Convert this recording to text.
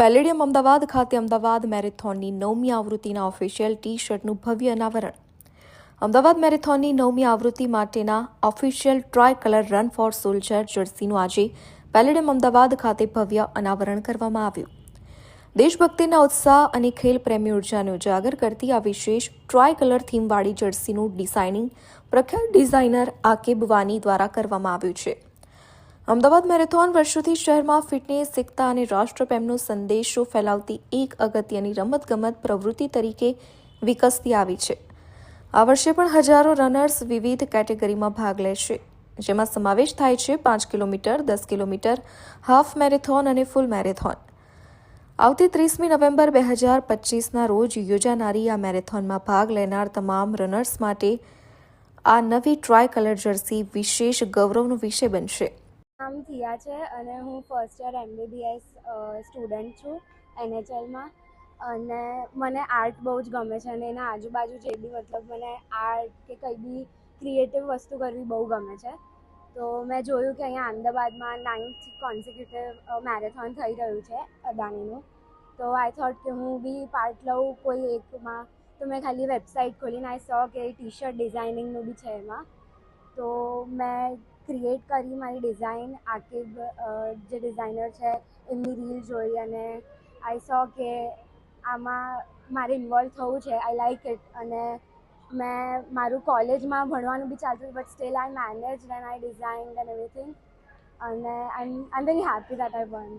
Palladium Ahmedabad, ખાતે અમદાવાદ મેરેથોનની નવમી આવૃત્તિના official T શર્ટનું ભવ્ય અનાવરણ. અમદાવાદ મેરેથોનની નવમી આવૃત્તિ માટેના official tricolour run for soldier જર્સીનું આજે પેલેડિયમ અમદાવાદ ખાતે ભવ્ય અનાવરણ કરવામાં આવ્યું. દેશભક્તિના ઉત્સાહ અને ખેલ પ્રેમી ઉર્જાને ઉજાગર કરતી આ વિશેષ ટ્રાય કલર થીમવાળી જર્સીનું ડિઝાઇનિંગ પ્રખ્યાત ડિઝાઇનર આકિબ વાની દ્વારા કરવામાં આવ્યું છે. અમદાવાદ મેરેથોન વર્ષોથી શહેરમાં ફિટનેસ, એકતા અને રાષ્ટ્રપ્રેમનો સંદેશો ફેલાવતી એક અગત્યની રમતગમત પ્રવૃત્તિ તરીકે વિકસતી આવી છે. આ વર્ષે પણ હજારો રનર્સ વિવિધ કેટેગરીમાં ભાગ લેશે, જેમાં સમાવેશ થાય છે પાંચ કિલોમીટર, દસ કિલોમીટર, હાફ મેરેથોન અને ફૂલ મેરેથોન. આવતી ત્રીસમી નવેમ્બર બે હજાર પચીસના રોજ યોજાનારી આ મેરેથોનમાં ભાગ લેનાર તમામ રનર્સ માટે આ નવી ટ્રાય કલર જર્સી વિશેષ ગૌરવનો વિષય બનશે. નામ થિયા છે અને હું ફર્સ્ટ યર એમબીબીએસ સ્ટુડન્ટ છું એનએચએલમાં અને મને આર્ટ બહુ જ ગમે છે અને એના આજુબાજુ જે બી મતલબ મને આર્ટ કે કંઈ બી ક્રિએટિવ વસ્તુ કરવી બહુ ગમે છે. તો મેં જોયું કે અહીંયા અમદાવાદમાં નાઇન્થ કોન્સિક્યુટિવ મેરેથોન થઈ રહ્યું છે અદાણીનું. તો આઈ થોટ કે હું બી પાર્ટ લઉં કોઈ એકમાં તો મેં ખાલી વેબસાઇટ ખોલીને આઈ સો કે ટી શર્ટ ડિઝાઇનિંગનું બી છે એમાં. તો મેં ક્રિએટ કરી મારી ડિઝાઇન આકિબ જે ડિઝાઇનર છે, એમની રીલ જોઈ અને આઈ સો કે આમાં મારે ઇન્વોલ્વ થવું છે. આઈ લાઈક ઇટ અને મેં મારું કોલેજમાં ભણવાનું બી ચાલતું but still I manage and I design and everything અને I I am very happy that I won